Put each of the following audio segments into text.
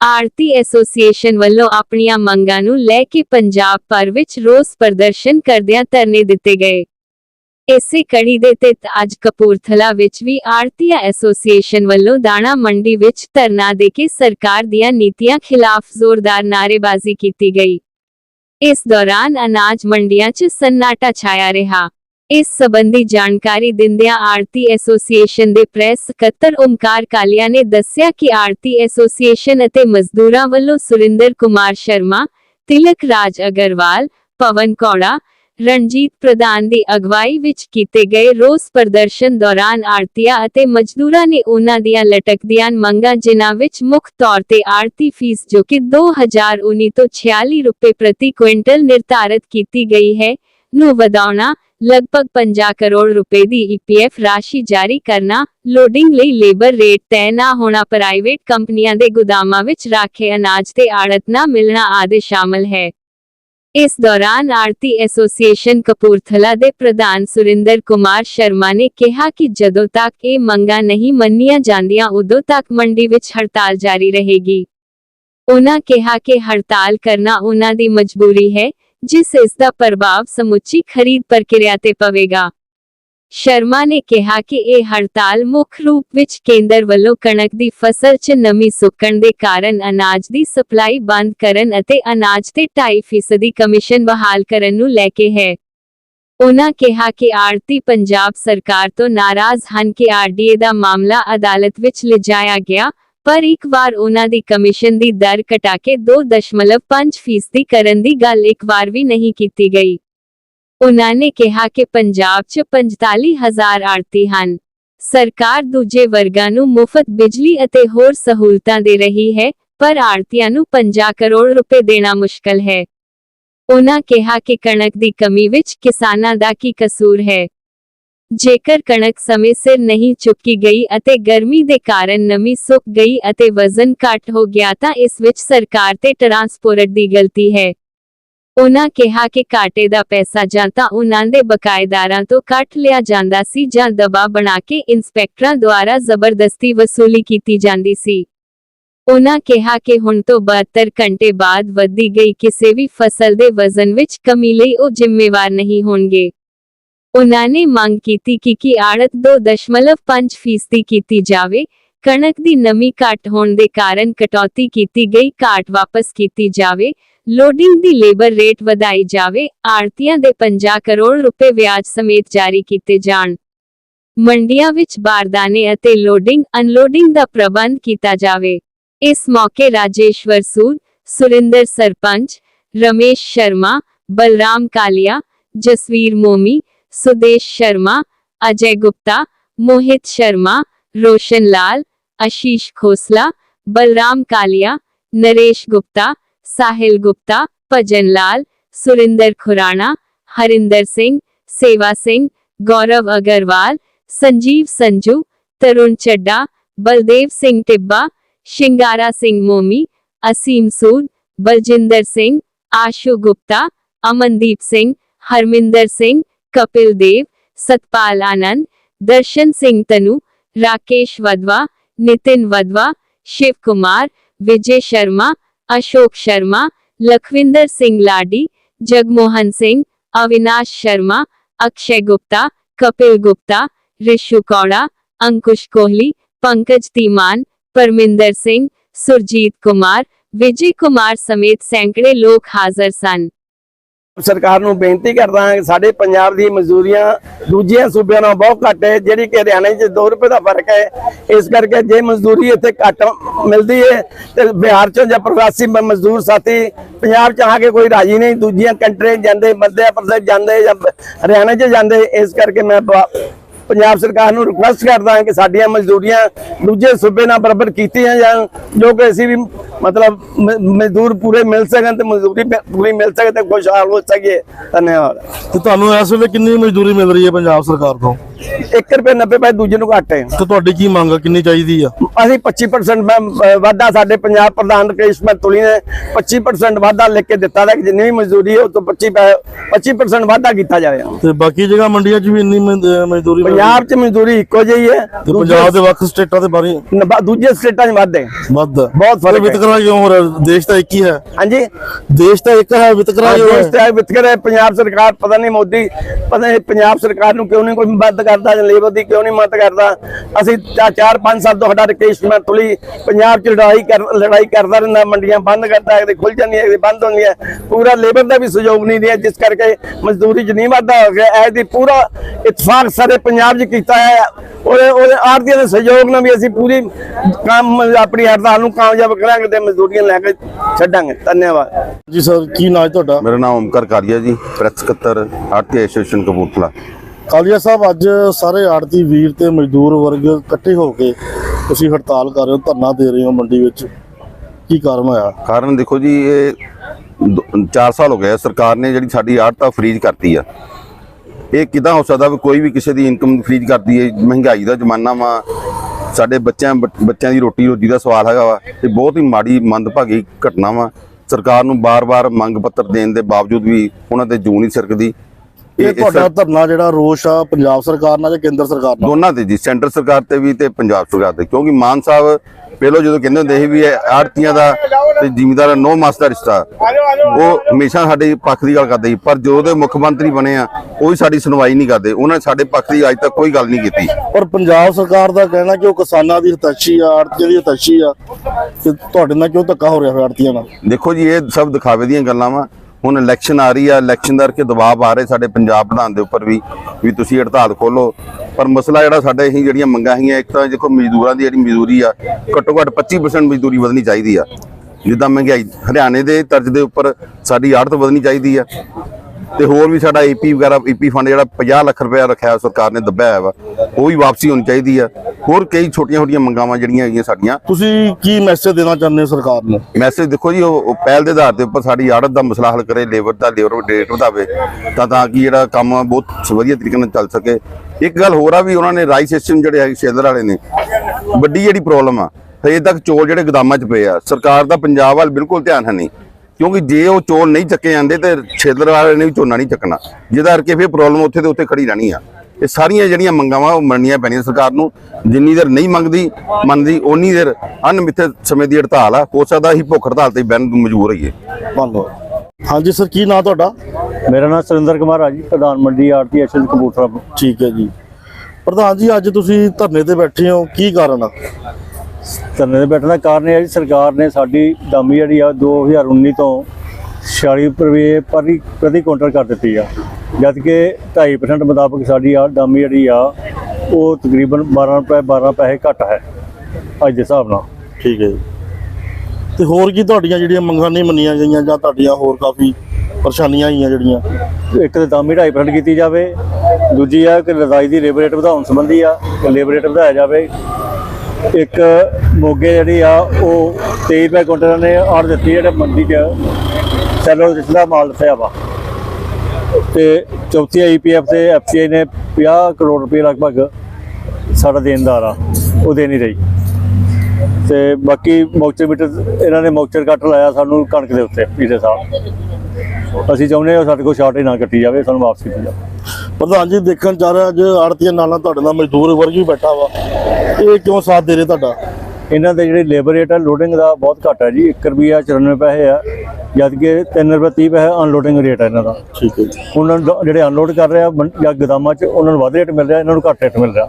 ਆਰਤੀ association ਵੱਲੋਂ ਆਪਣੀਆਂ ਮੰਗਾਂ ਨੂੰ ਲੈ ਕੇ ਪੰਜਾਬ ਭਰ ਵਿੱਚ ਰੋਸ ਪ੍ਰਦਰਸ਼ਨ ਕਰਦਿਆਂ ਧਰਨੇ ਦਿੱਤੇ ਗਏ। ਇਸੇ ਕੜੀ ਦੇ ਤਹਿਤ ਅੱਜ ਕਪੂਰਥਲਾ ਵਿੱਚ ਵੀ ਆੜਤੀਆ ਐਸੋਸੀਏਸ਼ਨ ਵੱਲੋਂ ਦਾਣਾ ਮੰਡੀ ਵਿੱਚ ਧਰਨਾ ਦੇ ਕੇ ਸਰਕਾਰ ਦੀਆਂ ਨੀਤੀਆਂ ਖਿਲਾਫ ਜ਼ੋਰਦਾਰ ਨਾਅਰੇਬਾਜ਼ੀ ਕੀਤੀ ਗਈ। ਇਸ ਦੌਰਾਨ ਅਨਾਜ ਮੰਡੀਆਂ 'ਚ ਸੰਨਾਟਾ ਛਾਇਆ ਰਿਹਾ। ਇਸ ਸਬੰਧੀ ਜਾਣਕਾਰੀ ਦਿੰਦਿਆਂ ਆੜਤੀ ਐਸੋਸੀਏਸ਼ਨ ਦੇ ਪ੍ਰੈਸ ਸਕੱਤਰ ਓਮਕਾਰ ਕਾਲੀਆ ਨੇ ਦੱਸਿਆ ਕਿ ਆੜਤੀ ਐਸੋਸੀਏਸ਼ਨ ਅਤੇ ਮਜ਼ਦੂਰਾਂ ਵੱਲੋਂ ਸੁਰਿੰਦਰ ਕੁਮਾਰ ਸ਼ਰਮਾ, ਤਿਲਕ ਰਾਜ ਅਗਰਵਾਲ, ਪਵਨ ਕੌੜਾ, ਰਣਜੀਤ ਪ੍ਰਧਾਨ ਦੀ ਅਗਵਾਈ ਵਿੱਚ ਕੀਤੇ ਗਏ ਰੋਸ ਪ੍ਰਦਰਸ਼ਨ ਦੌਰਾਨ ਆੜਤੀਆਂ ਅਤੇ ਮਜ਼ਦੂਰਾਂ ਨੇ ਉਹਨਾਂ ਦੀਆਂ ਲਟਕਦੀਆਂ ਮੰਗਾਂ ਜਿਨ੍ਹਾਂ ਵਿੱਚ ਮੁੱਖ ਤੌਰ ਤੇ ਆੜਤੀ ਫੀਸ ਜੋ ਕਿ 2019 ਤੋਂ 46 ਰੁਪਏ ਪ੍ਰਤੀ ਕੁਇੰਟਲ ਨਿਰਧਾਰਤ ਕੀਤੀ ਗਈ ਹੈ, ਨੂੰ ਵਧਾਉਣਾ ਲਗਭਗ 50 ਕਰੋੜ ਰੁਪਏ ਦੀ ਈਪੀਐਫ ਰਾਸ਼ੀ ਜਾਰੀ ਕਰਨਾ, ਲੋਡਿੰਗ ਲਈ ਲੇਬਰ ਰੇਟ ਤੈਅ ਨਾ ਹੋਣਾ, ਪ੍ਰਾਈਵੇਟ ਕੰਪਨੀਆਂ ਦੇ ਗੁਦਾਮਾਂ ਵਿੱਚ ਰਾਖੇ ਅਨਾਜ ਤੇ ਆੜਤ ਨਾ ਮਿਲਣਾ ਆਦਿ ਸ਼ਾਮਲ ਹੈ। ਇਸ ਦੌਰਾਨ ਆਰਤੀ ਐਸੋਸੀਏਸ਼ਨ ਕਪੂਰਥਲਾ ਦੇ ਪ੍ਰਧਾਨ ਸੁਰਿੰਦਰ ਕੁਮਾਰ ਸ਼ਰਮਾ ਨੇ ਕਿਹਾ ਕਿ ਜਦੋਂ ਤੱਕ ਇਹ ਮੰਗਾਂ ਨਹੀਂ ਮੰਨੀਆਂ ਜਾਂਦੀਆਂ, ਉਦੋਂ ਤੱਕ ਮੰਡੀ ਵਿੱਚ ਹੜਤਾਲ ਜਾਰੀ ਰਹੇਗੀ। ਉਹਨਾਂ ਕਿਹਾ ਕਿ ਹੜਤਾਲ ਕਰਨਾ ਉਹਨਾਂ ਦੀ ਮਜਬੂਰੀ ਹੈ ਜਿਸ ਇਸ ਦਾ ਪ੍ਰਭਾਵ ਸਮੁੱਚੀ ਖਰੀਦ ਪ੍ਰਕਿਰਿਆ ਤੇ ਪਵੇਗਾ। ਸ਼ਰਮਾ ਨੇ ਕਿਹਾ ਕਿ ਇਹ ਹੜਤਾਲ ਮੁੱਖ ਰੂਪ ਵਿੱਚ ਕੇਂਦਰ ਵੱਲੋਂ ਕਣਕ ਦੀ ਫਸਲ 'ਚ ਨਮੀ ਸੁੱਕਣ ਦੇ ਕਾਰਨ ਅਨਾਜ ਦੀ ਸਪਲਾਈ ਬੰਦ ਕਰਨ ਅਤੇ ਅਨਾਜ ਤੇ 2.5% ਦੀ ਕਮਿਸ਼ਨ ਬਹਾਲ ਕਰਨ ਨੂੰ ਲੈ ਕੇ ਹੈ। ਉਹਨਾਂ ਕਿਹਾ ਕਿ ਆੜਤੀ ਪੰਜਾਬ ਸਰਕਾਰ ਤੋਂ ਨਾਰਾਜ਼ ਹਨ ਕਿ ਆਰਡੀਏ ਦਾ ਮਾਮਲਾ ਅਦਾਲਤ ਵਿੱਚ ਲਿਜਾਇਆ ਗਿਆ ਪਰ ਇੱਕ ਵਾਰ ਉਹਨਾਂ ਦੀ ਕਮਿਸ਼ਨ ਦੀ ਦਰ ਘਟਾ ਕੇ 2.5% ਫੀਸਦੀ ਕਰਨ ਦੀ ਗੱਲ ਇੱਕ ਵਾਰ ਵੀ ਨਹੀਂ ਕੀਤੀ ਗਈ। ਉਹਨਾਂ ਨੇ ਕਿਹਾ ਕਿ ਪੰਜਾਬ 'ਚ 45000 ਆੜਤੀ ਹਨ। ਸਰਕਾਰ ਦੂਜੇ ਵਰਗਾਂ ਨੂੰ ਮੁਫਤ ਬਿਜਲੀ ਅਤੇ ਹੋਰ ਸਹੂਲਤਾਂ ਦੇ ਰਹੀ ਹੈ, ਪਰ ਆੜਤੀਆਂ ਨੂੰ 50 ਕਰੋੜ ਰੁਪਏ ਦੇਣਾ ਮੁਸ਼ਕਲ ਹੈ। ਉਹਨਾਂ ਕਿਹਾ ਕਿ ਕਣਕ ਦੀ ਕਮੀ ਵਿੱਚ ਕਿਸਾਨਾਂ ਦਾ ਕੀ ਕਸੂਰ ਹੈ। ਜੇਕਰ ਕਣਕ ਸਮੇਂ ਸਿਰ ਨਹੀਂ ਚੁੱਕੀ ਗਈ ਅਤੇ ਗਰਮੀ ਦੇ ਕਾਰਨ ਨਮੀ ਸੁੱਕ ਗਈ ਅਤੇ ਵਜ਼ਨ ਘੱਟ ਹੋ ਗਿਆ ਤਾਂ ਇਸ ਵਿੱਚ ਸਰਕਾਰ ਤੇ ਟਰਾਂਸਪੋਰਟ ਦੀ ਗਲਤੀ ਹੈ। ਉਹਨਾਂ ਕਿਹਾ ਕਿ ਘਾਟੇ ਦਾ ਪੈਸਾ ਜਾਂ ਤਾਂ ਉਹਨਾਂ ਦੇ ਬਕਾਇਦਾਰਾਂ ਤੋਂ ਕੱਟ ਲਿਆ ਜਾਂਦਾ ਸੀ ਜਾਂ ਦਬਾਅ ਬਣਾ ਕੇ ਇੰਸਪੈਕਟਰਾਂ ਦੁਆਰਾ ਜ਼ਬਰਦਸਤੀ ਵਸੂਲੀ ਕੀਤੀ ਜਾਂਦੀ ਸੀ। ਉਹਨਾਂ ਕਿਹਾ ਕਿ ਹੁਣ ਤੋਂ 72 ਘੰਟੇ ਬਾਅਦ ਵਧੀ ਗਈ ਕਿਸੇ ਵੀ ਫਸਲ ਦੇ ਵਜ਼ਨ ਵਿੱਚ ਕਮੀ ਲਈ ਉਹ ਜ਼ਿੰਮੇਵਾਰ ਨਹੀਂ ਹੋਣਗੇ। ਉਹਨਾਂ ਨੇ ਮੰਗ ਕੀਤੀ ਕਿ ਕੀ ਆੜਤ 2.5 ਫੀਸਦੀ ਕੀਤੀ ਜਾਵੇ। ਕਣਕ ਦੀ ਨਮੀ ਘੱਟ ਹੋਣ ਦੇ ਕਾਰਨ ਕਟੌਤੀ ਕੀਤੀ ਗਈ, ਘਾਟ ਵਾਪਸ ਕੀਤੀ ਜਾਵੇ। ਲੋਡਿੰਗ ਦੀ ਲੇਬਰ ਰੇਟ ਵਧਾਈ ਜਾਵੇ। ਆੜਤੀਆਂ ਦੇ 50 ਕਰੋੜ ਰੁਪਏ ਵਿਆਜ ਸਮੇਤ ਜਾਰੀ ਕੀਤੇ ਜਾਣ। ਮੰਡੀਆਂ ਵਿੱਚ ਬਾਰਦਾਨੇ ਅਤੇ ਲੋਡਿੰਗ, ਅਨਲੋਡਿੰਗ ਦਾ ਪ੍ਰਬੰਧ ਕੀਤਾ ਜਾਵੇ। ਇਸ ਮੌਕੇ ਰਾਜੇਸ਼ਵਰ ਸੂਦ, ਸੁਰਿੰਦਰ ਸਰਪੰਚ, ਰਮੇਸ਼ ਸ਼ਰਮਾ, ਬਲਰਾਮ ਕਾਲੀਆ, ਜਸਵੀਰ ਮੋਮੀ ਸੁਦੇਸ਼ ਸ਼ਰਮਾ ਅਜय ਗੁਪਤਾ ਮੋਹਿਤ ਸ਼ਰਮਾ ਰੋਸ਼ਨ ਲਾਲ ਆਸ਼ੀਸ਼ ਖੋਸਲਾ ਬਲਰਾਮ ਕਾਲੀਆ ਨਰੇਸ਼ ਗੁਪਤਾ ਸਾਹਿਲ ਗੁਪਤਾ ਭਜਨ ਲਾਲ ਸੁਰਿੰਦਰ ਖੁਰਾਣਾ ਹਰਿੰਦਰ ਸਿੰਘ ਸੇਵਾ ਸਿੰਘ ਗੌਰਵ ਅਗਰਵਾਲ ਸੰਜੀਵ ਸੰਜੂ ਤਰੁਣ ਚੱਡਾ ਬਲਦੇਵ ਸਿੰਘ ਟਿੱਬਾ ਸ਼ਿੰਗਾਰਾ ਸਿੰਘ ਮੋਮੀ ਅਸੀਮ ਸੂਦ ਬਲਜਿੰਦਰ ਸਿੰਘ ਆਸ਼ੂ ਗੁਪਤਾ ਅਮਨਦੀਪ ਸਿੰਘ ਹਰਮਿੰਦਰ ਸਿੰਘ ਕਪਿਲ ਦੇਵ ਸਤਪਾਲ ਆਨੰਦ ਦਰਸ਼ਨ ਸਿੰਘ ਤਨੂ ਰਾਕੇਸ਼ ਵਦਵਾ ਨਿਤਿਨ ਵਦਵਾ ਸ਼ਿਵ ਕੁਮਾਰ ਵਿਜੇ ਸ਼ਰਮਾ ਅਸ਼ੋਕ ਸ਼ਰਮਾ ਲਖਵਿੰਦਰ ਸਿੰਘ ਲਾਡੀ ਜਗਮੋਹਨ ਸਿੰਘ ਅਵਿਨਾਸ਼ ਸ਼ਰਮਾ ਅਕਸ਼य ਗੁਪਤਾ ਕਪਿਲ ਗੁਪਤਾ ਰਿਸ਼ੂ ਕੌੜਾ ਅੰਕੁਸ਼ ਕੋਹਲੀ ਪੰਕਜ ਤੀਮਾਨ ਪਰਮਿੰਦਰ ਸਿੰਘ ਸੁਰਜੀਤ ਕੁਮਾਰ ਵਿਜੇ ਕੁਮਾਰ ਸਮੇਤ ਸੈਂਕੜੇ ਲੋਕ ਹਾਜ਼ਰ ਸਨ ਸਰਕਾਰ ਨੂੰ ਬੇਨਤੀ ਕਰਦਾ ਹਾਂ ਕਿ ਸਾਡੇ ਪੰਜਾਬ ਦੀ ਮਜ਼ਦੂਰੀਆਂ ਦੂਜਿਆਂ ਸੂਬਿਆਂ ਨਾਲੋਂ ਬਹੁਤ ਘੱਟ ਹੈ, ਜਿਹੜੀ ਕਿ ਹਰਿਆਣੇ 'ਚ 2 ਰੁਪਏ ਦਾ ਫ਼ਰਕ ਹੈ। ਇਸ ਕਰਕੇ ਜੇ ਮਜ਼ਦੂਰੀ ਇੱਥੇ ਘੱਟ ਮਿਲਦੀ ਹੈ, ਤੇ ਬਿਹਾਰ 'ਚੋਂ ਜਾਂ ਪ੍ਰਵਾਸੀ ਮਜ਼ਦੂਰ ਸਾਥੀ ਪੰਜਾਬ 'ਚ ਆ ਕੇ ਕੋਈ ਰਾਜੀ ਨਹੀਂ, ਦੂਜੀਆਂ ਕੰਟਰੀਆਂ ਜਾਂਦੇ ਮੱਧ ਪ੍ਰਦੇਸ਼ ਜਾਂਦੇ ਜਾਂ ਹਰਿਆਣੇ 'ਚ ਜਾਂਦੇ, ਇਸ ਕਰਕੇ ਮੈਂ ਪੰਜਾਬ ਸਰਕਾਰ ਨੂੰ ਰਿਕੁਐਸਟ ਕਰਦਾ ਹਾਂ ਕਿ ਸਾਡੀਆਂ ਮਜ਼ਦੂਰੀਆਂ ਦੂਜੇ ਸੂਬੇ ਨਾਲ ਬਰਾਬਰ ਕੀਤੀਆਂ ਜਾਣ, ਜੋ ਕਿ ਅਸੀਂ ਵੀ ਮਤਲਬ ਮਜ਼ਦੂਰ ਪੂਰੇ ਮਿਲ ਸਕਣ ਤੇ ਮਜ਼ਦੂਰੀ ਪੂਰੀ ਮਿਲ ਸਕੇ ਤੇ ਖੁਸ਼ਹਾਲ ਹੋ ਸਕੀਏ। ਧੰਨਵਾਦ। ਤੇ ਤੁਹਾਨੂੰ ਇਸ ਵੇਲੇ ਕਿੰਨੀ ਮਜ਼ਦੂਰੀ ਮਿਲ ਰਹੀ ਹੈ ਪੰਜਾਬ ਸਰਕਾਰ ਤੋਂ? 1 ਰੁਪਏ 90 ਪੈਸੇ ਦੂਜੇ ਨੂੰ ਘੱਟ ਹੈ। ਤੇ ਤੁਹਾਡੀ ਕੀ ਮੰਗ ਆ? ਕਿੰਨੀ ਚਾਹੀਦੀ ਆ? ਅਸੀਂ 25% ਮੈਂ ਅਹ, ਵਾਧਾ ਸਾਡੇ ਪੰਜਾਬ ਪ੍ਰਧਾਨ ਮੈਂ ਤੁਲੀ ਨੇ 25% ਵਾਧਾ ਲਿਖ ਕੇ ਦਿੱਤਾ ਹੈ ਕਿ ਜਿੰਨੀ ਵੀ ਮਜ਼ਦੂਰੀ ਹੈ ਉਹ ਤੋਂ 25 ਪੈ- 25% ਵਾਧਾ ਕੀਤਾ ਜਾਵੇ ਤੇ ਬਾਕੀ ਜਗ੍ਹਾ ਮੰਡੀਆਂ 'ਚ ਵੀ ਇੰਨੀ ਅਹ ਮਜ਼ਦੂਰੀ ਪੰਜਾਬ 'ਚ ਮਜ਼ਦੂਰੀ ਇੱਕੋ ਜਿਹੀ ਹੈ। ਤੇ ਪੰਜਾਬ ਦੇ ਵੱਖ ਸਟੇਟਾਂ ਦੇ ਬਾਰੇ? ਨਬਾ- ਦੂਜੇ ਸਟੇਟਾਂ 'ਚ ਵੱਧ ਹੈ। ਵੱਧ। ਆ। ਬਹੁਤ ਫ਼ਰਕ ਤੇ ਹੈ। ਵਿਤਕਰਾ ਕਿਉਂ ਹੋ ਰਿਹਾ? ਦੇਸ਼ ਤਾਂ ਇੱਕ ਹੀ ਹੈ। ਹਾਂਜੀ। ਦੇਸ਼ ਤਾਂ ਇੱਕ ਹੈ ਵਿਤਕਰਾ ਕਿਉਂ ਦੇਸ਼ ਹੈ? ਤੇ ਵਿਤਕਰੇ ਪੰਜਾਬ ਸਰਕਾਰ ਪਤਾ ਨਹੀਂ ਮੋਦੀ ਪਤਾ ਨਹੀਂ ਪੰਜਾਬ ਸਰਕਾਰ ਨੂੰ ਕਿਉਂ ਨਹੀਂ ਕੋਈ ਮਦਦ ਕਰਦਾ ਜਾਂ ਲੇਬਰ ਦੀ ਕਿਉਂ ਨਹੀਂ ਮਦਦ ਕਰਦਾ? ਅਸੀਂ 4-5 ਸਾਲ ਤੋਂ ਸਾਡਾ ਰਕੇਸ਼ ਮੈਂ ਤੁਲੀ ਪੰਜਾਬ 'ਚ ਲੜਾਈ ਕਰ ਲੜਾਈ ਕਰਦਾ ਰਹਿੰਦਾ ਮੰਡੀਆਂ ਬੰਦ ਕਰਦਾ ਕਦੇ ਖੁੱਲ ਜਾਂਦੀਆਂ ਕਦੇ ਬੰਦ ਹੁੰਦੀਆਂ। ਪੂਰਾ ਲੇਬਰ ਦਾ ਵੀ ਸਹਿਯੋਗ ਨਹੀਂ ਦਿਆ ਜਿਸ ਕਰਕੇ ਮਜ਼ਦੂਰੀ 'ਚ ਨਹੀਂ ਵਾਧਾ ਹੋ ਗਿਆ। ਐ ਦੀ ਪੂਰਾ ਇਤਫਾਕ ਸਾਰੇ ਪੰਜਾਬ 'ਚ ਕੀਤਾ ਹੈ। ਉਹਦੇ ਉਹਦੇ ਆਰਤੀਆਂ ਦੇ ਸਹਿਯੋਗ ਨਾਲ ਵੀ ਅਸੀਂ ਪੂਰੀ ਕੰਮ ਆਪਣੀ ਹੜਤਾਲ ਨੂੰ ਕਾਮਯਾਬ ਕਰਾਂਗੇ ਤੇ ਮਜ਼ਦੂਰੀਆਂ ਲੈ ਕੇ ਛੱਡਾਂਗੇ। ਧੰਨਵਾਦ। ਜੀ ਸਰ ਕੀ ਨਾਮ ਹੈ ਤੁਹਾਡਾ? ਮੇਰਾ ਨਾਮ ਓਮਕਾਰ ਕਾਰੀਆ ਜੀ ਪ੍ਰੈਸ ਸਕੱਤਰ ਆਰਤੀ ਐਸੋਸੀਏਸ਼ਨ ਕਪੂਰਥਲਾ। ਕਾਲੀਆ ਸਾਹਿਬ, ਅੱਜ ਸਾਰੇ ਆੜਤੀ ਵੀਰ ਤੇ ਮਜ਼ਦੂਰ ਵਰਗ ਇਕੱਠੇ ਹੋ ਕੇ ਤੁਸੀਂ ਹੜਤਾਲ ਕਰ ਰਹੇ ਹੋ, ਧਰਨਾ ਦੇ ਰਹੇ ਹੋ ਮੰਡੀ ਵਿੱਚ। ਕੀ ਕਾਰਨ ਹੋਇਆ? ਕਾਰਨ ਦੇਖੋ ਜੀ, ਇਹ 4 ਸਾਲ ਹੋ ਗਏ ਸਰਕਾਰ ਨੇ ਜਿਹੜੀ ਸਾਡੀ ਆੜਤਾ ਫਰੀਜ਼ ਕਰਤੀ ਆ। ਇਹ ਕਿਦਾਂ ਹੋ ਸਕਦਾ ਵੀ ਕੋਈ ਵੀ ਕਿਸੇ ਦੀ ਇਨਕਮ ਫਰੀਜ਼ ਕਰਦੀ ਹੈ ਮਹਿੰਗਾਈ ਦਾ ਜ਼ਮਾਨਾ ਵਾ, ਸਾਡੇ ਬੱਚਿਆਂ ਬੱਚਿਆਂ ਦੀ ਰੋਟੀ, ਰੋਜੀ ਦਾ ਸਵਾਲ ਹੈਗਾ ਵਾ ਇਹ ਬਹੁਤ ਹੀ ਮਾੜੀ, ਮੰਦਭਾਗੀ ਘਟਨਾ ਵਾ। ਸਰਕਾਰ ਨੂੰ ਬਾਰ-ਬਾਰ ਮੰਗ ਪੱਤਰ ਦੇਣ ਦੇ ਬਾਵਜੂਦ ਵੀ ਉਹਨਾਂ ਤੇ ਜੂੰ ਨਹੀਂ ਸਰਕਦੀ। ਇਹ ਤੁਹਾਡਾ ਧਰਨਾ ਜਿਹੜਾ ਰੋਸ਼ ਆ ਪੰਜਾਬ ਸਰਕਾਰ ਨਾਲ ਜਾਂ ਕੇਂਦਰ ਸਰਕਾਰ ਨਾਲ? ਦੋਨਾਂ ਤੇ ਜੀ ਸੈਂਟਰ ਸਰਕਾਰ ਤੇ ਵੀ ਤੇ ਪੰਜਾਬ ਸਰਕਾਰ ਤੇ। ਕਿਉਂਕਿ ਮਾਨ ਸਾਹਿਬ ਪਹਿਲਾਂ ਜਦੋਂ ਕਹਿੰਦੇ ਹੁੰਦੇ ਸੀ ਵੀ ਇਹ ਆੜਤੀਆਂ ਦਾ ਤੇ ਜ਼ਿਮੀਦਾਰ ਨੋ ਮਾਸ ਦਾ ਰਿਸ਼ਤਾ ਉਹ ਹਮੇਸ਼ਾ ਸਾਡੇ ਪੱਖ ਦੀ ਗੱਲ ਕਰਦੇ ਸੀ। ਪਰ ਜਦੋਂ ਦੇ ਮੁੱਖ ਮੰਤਰੀ ਬਣੇ ਆ ਉਹ ਵੀ ਸਾਡੀ ਸੁਣਵਾਈ ਨਹੀਂ ਕਰਦੇ। ਉਹਨਾਂ ਨੇ ਸਾਡੇ ਪੱਖ ਦੀ ਅੱਜ ਤੱਕ ਕੋਈ ਗੱਲ ਨਹੀਂ ਕੀਤੀ। ਪਰ ਪੰਜਾਬ ਸਰਕਾਰ ਦਾ ਕਹਿਣਾ ਕਿ ਉਹ ਕਿਸਾਨਾਂ ਦੀ ਹਤਾਸ਼ੀ ਆ ਆੜਤੀਆਂ ਦੀ ਹਤਾਸ਼ੀ ਆ ਤੇ ਤੁਹਾਡੇ ਨਾਲ ਕਿਉਂ ਧੱਕਾ ਹੋ ਰਿਹਾ ਆੜਤੀਆਂ ਨਾਲ? ਦੇਖੋ ਜੀ ਇਹ ਸਭ ਦਿਖਾਵੇ ਦੀਆਂ ਗੱਲਾਂ ਵਾ। ਹੁਣ ਇਲੈਕਸ਼ਨ ਆ ਰਹੀ ਆ ਇਲੈਕਸ਼ਨ ਦਾ ਕਰਕੇ ਦਬਾਅ ਆ ਰਹੇ ਸਾਡੇ ਪੰਜਾਬ ਪ੍ਰਧਾਨ ਦੇ ਉੱਪਰ ਵੀ ਵੀ ਤੁਸੀਂ ਹੜਤਾਲ ਖੋਲੋ ਪਰ ਮਸਲਾ ਜਿਹੜਾ ਸਾਡੇ ਅਸੀਂ ਜਿਹੜੀਆਂ ਮੰਗਾਂ ਹੈਗੀਆਂ, ਇੱਕ ਤਾਂ ਦੇਖੋ ਮਜ਼ਦੂਰਾਂ ਦੀ ਜਿਹੜੀ ਮਜ਼ਦੂਰੀ ਆ, ਘੱਟੋ ਘੱਟ 25% ਮਜ਼ਦੂਰੀ ਵਧਣੀ ਚਾਹੀਦੀ ਆ। ਜਿੱਦਾਂ ਮਹਿੰਗਾਈ, ਹਰਿਆਣੇ ਦੇ ਤਰਜ਼ ਦੇ ਉੱਪਰ ਸਾਡੀ ਆੜਤ ਵਧਣੀ ਚਾਹੀਦੀ ਆ। ਤੇ ਹੋਰ ਵੀ ਸਾਡਾ ਏਪੀ ਵਗੈਰਾ ਏਪੀ ਫੰਡ ਜਿਹੜਾ 50 ਲੱਖ ਰੁਪਏ ਰੱਖਿਆ ਸਰਕਾਰ ਨੇ ਦੱਬਿਆ ਹੋਇਆ ਵਾ ਉਹ ਵੀ ਵਾਪਸੀ ਹੋਣੀ ਚਾਹੀਦੀ ਆ। ਹੋਰ ਕਈ ਛੋਟੀਆਂ ਛੋਟੀਆਂ ਮੰਗਾਵਾਂ ਜਿਹੜੀਆਂ ਹੈਗੀਆਂ ਸਾਡੀਆਂ। ਤੁਸੀਂ ਕੀ ਮੈਸੇਜ ਦੇਣਾ ਚਾਹੁੰਦੇ ਹੋ ਸਰਕਾਰ ਨੂੰ? ਮੈਸੇਜ ਦੇਖੋ ਜੀ ਉਹ ਪਹਿਲ ਦੇ ਆਧਾਰ ਦੇ ਉੱਪਰ ਸਾਡੀ ਆੜਤ ਦਾ ਮਸਲਾ ਹੱਲ ਕਰੇ ਲੇਬਰ ਦਾ ਲੇਬਰ ਰੇਟ ਵਧਾਵੇ ਤਾਂ ਤਾਂ ਕਿ ਜਿਹੜਾ ਕੰਮ ਆ ਬਹੁਤ ਵਧੀਆ ਤਰੀਕੇ ਨਾਲ ਚੱਲ ਸਕੇ। ਇੱਕ ਗੱਲ ਹੋਰ ਆ ਵੀ ਉਹਨਾਂ ਨੇ ਰਾਈ ਸਿਸਟਮ ਜਿਹੜੇ ਹੈ ਸ਼ੇਦਰ ਵਾਲੇ ਨੇ ਵੱਡੀ ਜਿਹੜੀ ਪ੍ਰੋਬਲਮ ਆ ਹਜੇ ਤੱਕ ਚੋਲ ਜਿਹੜੇ ਗੋਦਾਮਾਂ 'ਚ ਪਏ ਆ ਸਰਕਾਰ ਦਾ ਪੰਜਾਬ ਵੱਲ ਬਿਲਕੁਲ ਧਿਆਨ ਹੈ ਨਹੀਂ। ਕਿਉਂਕਿ ਜੇ ਉਹ ਚੋਲ ਨਹੀਂ ਚੱਕੇ ਜਾਂਦੇ ਤੇ ਛੇਦਰ ਵਾਲੇ ਨੇ ਵੀ ਝੋਨਾ ਨਹੀਂ ਚੱਕਣਾ। ਜਿਹਦਾ ਕਰਕੇ ਫਿਰ ਪ੍ਰੋਬਲਮ ਉੱਥੇ ਦੇ ਉੱਥੇ ਖੜੀ ਰਹਿਣੀ ਆ। ਇਹ ਸਾਰੀਆਂ ਜਿਹੜੀਆਂ ਮੰਗਾਂ ਵਾ ਉਹ ਮੰਨਣੀਆਂ ਪੈਣੀਆਂ ਸਰਕਾਰ ਨੂੰ। ਜਿੰਨੀ ਦੇਰ ਨਹੀਂ ਮੰਗਦੀ ਮੰਨਦੀ ਓਨੀ ਦੇਰ ਅਨਮਿੱਥੇ ਸਮੇਂ ਦੀ ਹੜਤਾਲ ਆ। ਹੋ ਸਕਦਾ ਅਸੀਂ ਭੁੱਖ ਹੜਤਾਲ ਤੇ ਬੈਨ ਨੂੰ ਮਜਬੂਰ ਹੋਈਏ ਧੰਨਵਾਦ। ਹਾਂਜੀ ਸਰ ਕੀ ਨਾਮ ਤੁਹਾਡਾ? ਮੇਰਾ ਨਾਮ ਸੁਰਿੰਦਰ ਕੁਮਾਰ ਆ ਜੀ ਪ੍ਰਧਾਨ ਮੰਡੀ ਆਰਤੀ ਐਸਐਲ ਕਪੂਰਥਲਾ ਠੀਕ ਹੈ ਜੀ। ਪ੍ਰਧਾਨ ਜੀ ਅੱਜ ਤੁਸੀਂ ਧਰਨੇ ਤੇ ਬੈਠੇ ਹੋ। ਕੀ ਕਾਰਨ ਆ? ਧਰਨੇ ਦੇ ਬੈਠਣ ਦਾ ਕਾਰਨ ਇਹ ਹੈ ਜੀ ਸਰਕਾਰ ਨੇ ਸਾਡੀ ਦਾਮੀ ਜਿਹੜੀ ਆ 2019 ਤੋਂ 46 ਰੁਪਏ ਪ੍ਰਤੀ ਪ੍ਰਤੀ ਕੁਇੰਟਲ ਕਰ ਦਿੱਤੀ ਆ। ਜਦ ਕਿ 2.5% ਮੁਤਾਬਕ ਸਾਡੀ ਆ ਦਾਮੀ ਜਿਹੜੀ ਆ ਉਹ ਤਕਰੀਬਨ 12 ਰੁਪਏ 12 ਪੈਸੇ ਘੱਟ ਹੈ ਅੱਜ ਦੇ ਹਿਸਾਬ ਨਾਲ। ਠੀਕ ਹੈ ਜੀ। ਤੇ ਹੋਰ ਕੀ ਤੁਹਾਡੀਆਂ ਜਿਹੜੀਆਂ ਮੰਗਾਂ ਨਹੀਂ ਮੰਨੀਆਂ ਗਈਆਂ ਜਾਂ ਤੁਹਾਡੀਆਂ ਹੋਰ ਕਾਫੀ ਪਰੇਸ਼ਾਨੀਆਂ ਆਈਆਂ ਜਿਹੜੀਆਂ? ਇੱਕ ਤਾਂ ਦਾਮੀ 2.5% ਕੀਤੀ ਜਾਵੇ ਦੂਜੀ ਆ ਕਿ ਲਦਾਈ ਦੀ ਲੇਬਰ ਰੇਟ ਵਧਾਉਣ ਸੰਬੰਧੀ ਆ ਕਿ ਲੇਬਰ ਰੇਟ ਵਧਾਇਆ ਜਾਵੇ। ਇੱਕ ਮੋਗੇ ਜਿਹੜੀ ਆ, ਉਹ 23 ਰੁਪਏ ਕੁਇੰਟਲ ਨੇ ਆੜ ਦਿੱਤੀ ਜਿਹੜੇ ਮੰਡੀ 'ਚ। ਸੈਲਰ ਜਿਸਦਾ ਮਾਲ ਦਿੱਤਾ ਵਾ। ਤੇ ਚੌਥੀ ਆਈਪੀਐਫ ਤੇ ਐਫਸੀਆਈ ਨੇ 50 ਕਰੋੜ ਰੁਪਏ ਲਗਭਗ ਸਾਡਾ ਦੇਣਦਾਰ ਆ, ਉਹ ਦੇ ਨਹੀਂ ਰਹੀ। ਤੇ ਬਾਕੀ ਮੌਚਰ ਮੀਟਰ, ਇਹਨਾਂ ਨੇ ਮੌਚਰ ਕੱਟ ਲਾਇਆ ਸਾਨੂੰ ਕਣਕ ਦੇ ਉੱਤੇ ਪਿਛਲੇ ਸਾਲ। ਅਸੀਂ ਚਾਹੁੰਦੇ ਹਾਂ ਸਾਡੇ ਕੋਲ ਸ਼ਾਰਟੇਜ ਨਾ ਕੱਟੀ ਜਾਵੇ, ਸਾਨੂੰ ਵਾਪਸ ਕੀਤੀ ਜਾਵੇ। ਪ੍ਰਧਾਨ ਜੀ ਦੇਖਣ ਚ ਆ ਰਿਹਾ ਅੱਜ ਆੜਤੀਆਂ ਨਾਲ ਨਾਲ ਤੁਹਾਡੇ ਨਾਲ ਮਜ਼ਦੂਰ ਵਰਗ ਵੀ ਬੈਠਾ ਵਾ ਇਹ ਕਿਉਂ ਸਾਥ ਦੇ ਰਹੇ ਤੁਹਾਡਾ? ਇਹਨਾਂ ਦੇ ਜਿਹੜੇ ਲੇਬਰ ਰੇਟ ਹੈ ਲੋਡਿੰਗ ਦਾ ਬਹੁਤ ਘੱਟ ਹੈ ਜੀ 1 ਰੁਪਿਆ 94 ਪੈਸੇ ਆ ਜਦ ਕਿ 3 ਰੁਪਏ 30 ਪੈਸੇ ਅਨਲੋਡਿੰਗ ਰੇਟ ਹੈ ਇਹਨਾਂ ਦਾ। ਠੀਕ ਹੈ ਉਹਨਾਂ ਨੂੰ ਜਿਹੜੇ ਅਨਲੋਡ ਕਰ ਰਹੇ ਆ ਜਾਂ ਗੋਦਾਮਾਂ 'ਚ ਉਹਨਾਂ ਨੂੰ ਵੱਧ ਰੇਟ ਮਿਲ ਰਿਹਾ ਇਹਨਾਂ ਨੂੰ ਘੱਟ ਰੇਟ ਮਿਲ ਰਿਹਾ।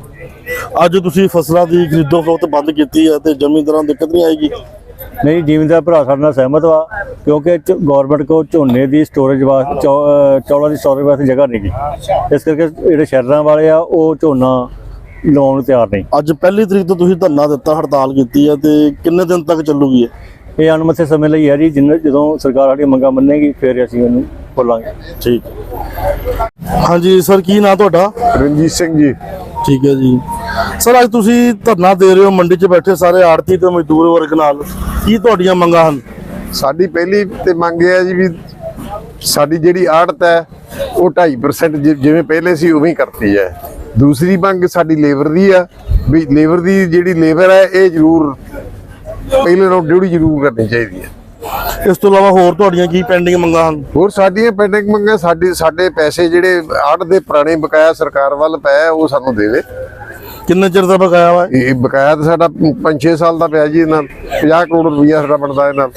ਅੱਜ ਤੁਸੀਂ ਫਸਲਾਂ ਦੀ ਖਰੀਦੋ ਫਰੋਖਤ ਬੰਦ ਕੀਤੀ ਹੈ ਤੇ ਜ਼ਮੀਂਦਾਰਾਂ ਦਿੱਕਤ ਨਹੀਂ ਆਏਗੀ? ਨਹੀਂ ਜ਼ਿਮੀਂਦਾਰ ਭਰਾ ਸਾਡੇ ਨਾਲ ਸਹਿਮਤ ਵਾ ਕਿਉਂਕਿ ਗਵਰਨਮੈਂਟ ਕੋ ਝੋਨੇ ਦੀ ਸਟੋਰੇਜ ਵਾਸਤੇ ਚੌਲਾਂ ਦੀ ਸਟੋਰੇਜ ਵਾਸਤੇ ਜਗ੍ਹਾ ਨਹੀਂ ਇਸ ਕਰਕੇ ਜਿਹੜੇ ਸ਼ਹਿਰਾਂ ਵਾਲੇ ਆ ਉਹ ਝੋਨਾ ਲਾਉਣ ਨੂੰ ਤਿਆਰ ਨਹੀਂ। ਅੱਜ ਪਹਿਲੀ ਤਰੀਕ ਤੋਂ ਤੁਸੀਂ ਧਰਨਾ ਦਿੱਤਾ ਹੜਤਾਲ ਕੀਤੀ ਹੈ ਤੇ ਕਿੰਨੇ ਦਿਨ ਤੱਕ ਚੱਲੂਗੀ ਇਹ? ਇਹ ਅਣਮੱਥੇ ਸਮੇਂ ਲਈ ਹੈ ਜੀ ਜਿੰਨ- ਜਦੋਂ ਸਰਕਾਰ ਸਾਡੀਆਂ ਮੰਗਾਂ ਮੰਨੇਗੀ ਫਿਰ ਅਸੀਂ ਉਹਨੂੰ ਖੋਲਾਂਗੇ ਠੀਕ। ਹਾਂਜੀ ਸਰ ਕੀ ਨਾਂ ਤੁਹਾਡਾ? ਰਣਜੀਤ ਸਿੰਘ ਜੀ। ਠੀਕ ਹੈ ਜੀ। ਸਰ, ਅੱਜ ਤੁਸੀਂ ਧਰਨਾ ਦੇ ਰਹੇ ਹੋ, ਮੰਡੀ 'ਚ ਬੈਠੇ ਸਾਰੇ ਆੜਤੀ ਤੇ ਮਜ਼ਦੂਰ ਵਰਗ ਨਾਲ। ਕੀ ਤੁਹਾਡੀਆਂ ਮੰਗਾਂ ਹਨ? ਸਾਡੀ ਪਹਿਲੀ ਤੇ ਮੰਗ ਇਹ ਹੈ ਜੀ ਵੀ ਸਾਡੀ ਜਿਹੜੀ ਆੜਤ ਹੈ, ਉਹ 2.5% ਜਿਵੇਂ ਪਹਿਲੇ ਸੀ, ਉਵੇਂ ਹੀ ਕਰਤੀ ਹੈ। ਦੂਸਰੀ ਮੰਗ ਸਾਡੀ ਲੇਬਰ ਦੀ ਆ, ਵੀ ਲੇਬਰ ਦੀ ਜਿਹੜੀ ਲੇਬਰ ਹੈ, ਇਹ ਜ਼ਰੂਰ, ਪਹਿਲੇ ਨੂੰ ਡਿਊਟੀ ਜ਼ਰੂਰ ਕਰਨੀ ਚਾਹੀਦੀ ਹੈ। ਇਸ ਤੋਂ ਇਲਾਵਾ ਹੋਰ ਤੁਹਾਡੀਆਂ ਕੀ ਪੈਂਡਿੰਗ ਮੰਗਾਂ ਹਨ? ਹੋਰ ਸਾਡੀਆਂ ਪੈਂਡਿੰਗ ਮੰਗਾਂ ਸਾਡੇ ਸਾਡੇ ਪੈਸੇ ਜਿਹੜੇ ਆੜ ਦੇ ਪੁਰਾਣੇ ਬਕਾਇਆ ਸਰਕਾਰ ਵੱਲ ਪਿਆ ਉਹ ਸਾਨੂੰ ਦੇਵੇ ਕਿੰਨੇ ਚਿਰ ਦਾ ਬਕਾਇਆ ਵਾ? ਇਹ ਬਕਾਇਆ ਤਾਂ ਸਾਡਾ 5-6 ਸਾਲ ਦਾ ਪਿਆ ਜੀ ਇਹਨਾਂ 50 ਕਰੋੜ ਰੁਪਈਆ ਸਾਡਾ ਬਣਦਾ ਇਹਨਾਂ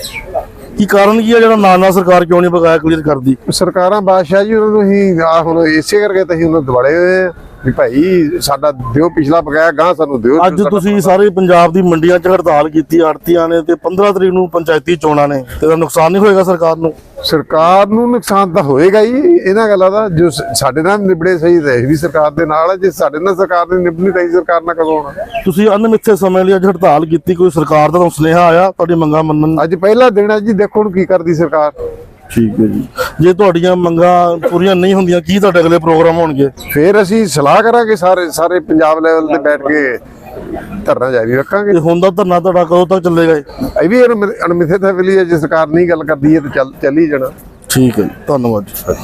ਕੀ ਕਾਰਨ ਕੀ ਹੈ ਜਿਹੜਾ ਨਾਲ ਨਾਲ ਸਰਕਾਰ ਕਿਉਂ ਨਹੀਂ ਬਕਾਇਆ ਕਲੀਅਰ ਕਰਦੀ? ਸਰਕਾਰਾਂ ਬਾਦਸ਼ਾਹ ਜੀ ਉਹਨਾਂ ਨੂੰ ਹੀ ਆ ਹੁਣ ਇਸੇ ਕਰਕੇ ਤਾਂ ਉਹਨਾਂ ਦਿਵਾਲੇ ਹੋਏ ਆ। ਵੀ ਭਾਈ ਸਾਡਾ ਦਿਓ ਪਿਛਲਾ ਬਕਾਇਆ ਗਾਂ ਸਾਨੂੰ ਦਿਓ ਅੱਜ ਤੁਸੀਂ ਸਾਰੇ ਪੰਜਾਬ ਦੀ ਮੰਡੀਆਂ 'ਚ ਹੜਤਾਲ ਕੀਤੀ ਆੜਤੀਆਂ ਨੇ ਤੇ 15 ਤਰੀਕ ਨੂੰ ਪੰਚਾਇਤੀ ਚੋਣਾਂ ਨੇ ਤੇ ਇਹਦਾ ਨੁਕਸਾਨ ਨਹੀਂ ਹੋਏਗਾ ਸਰਕਾਰ ਨੂੰ? ਸਰਕਾਰ ਨੂੰ ਨੁਕਸਾਨ ਤਾਂ ਹੋਏਗਾ ਹੀ ਇਹਨਾਂ ਗੱਲਾਂ ਦਾ ਜੋ ਸਾਡੇ ਨਾਲ ਨਿਬੜੇ ਸਹੀ ਅਸੀਂ ਵੀ ਸਰਕਾਰ ਦੇ ਨਾਲ ਹੈ ਜੇ ਸਾਡੇ ਨਾਲ ਸਰਕਾਰ ਨੇ ਤਾਂ ਅਸੀਂ ਸਰਕਾਰ ਨਾਲ ਕਦੋਂ ਆਉਣਾ ਤੁਸੀਂ ਅਨਮਿੱਥੇ ਸਮੇਂ ਲਈ ਅੱਜ ਹੜਤਾਲ ਕੀਤੀ ਕੋਈ ਸਰਕਾਰ ਦਾ ਸੁਨੇਹਾ ਆਇਆ ਤੁਹਾਡੀ ਮੰਗਾਂ ਮੰਨਣ? ਅੱਜ ਪਹਿਲਾ ਦਿਨ ਹੈ ਜੀ ਦੇਖੋ ਹੁਣ ਕੀ ਕਰਦੀ ਸਰਕਾਰ। ਠੀਕ ਹੈ ਜੀ। ਜੇ ਤੁਹਾਡੀਆਂ ਮੰਗਾਂ ਪੂਰੀਆਂ ਨਹੀਂ ਹੁੰਦੀਆਂ ਕੀ ਤੁਹਾਡੇ ਅਗਲੇ ਪ੍ਰੋਗਰਾਮ ਹੋਣਗੇ? ਫਿਰ ਅਸੀਂ ਸਲਾਹ ਕਰਾਂਗੇ ਸਾਰੇ ਸਾਰੇ ਪੰਜਾਬ ਲੈਵਲ ਤੇ ਬੈਠ ਕੇ ਧਰਨਾ ਜਾਰੀ ਰੱਖਾਂਗੇ। ਤੇ ਹੁਣ ਦਾ ਧਰਨਾ ਤੁਹਾਡਾ ਕਦੋਂ ਤੱਕ ਚੱਲੇਗਾ ਜੀ? ਇਹ ਵੀ ਅਣਮਿ- ਅਣਮਿੱਥੇ ਹਵੇਲੀ ਹੈ ਜੇ ਸਰਕਾਰ ਨਹੀਂ ਗੱਲ ਕਰਦੀ ਹੈ ਤਾਂ ਚੱਲ ਚੱਲ ਹੀ ਜਾਣਾ। ਠੀਕ ਹੈ ਜੀ। ਧੰਨਵਾਦ ਜੀ।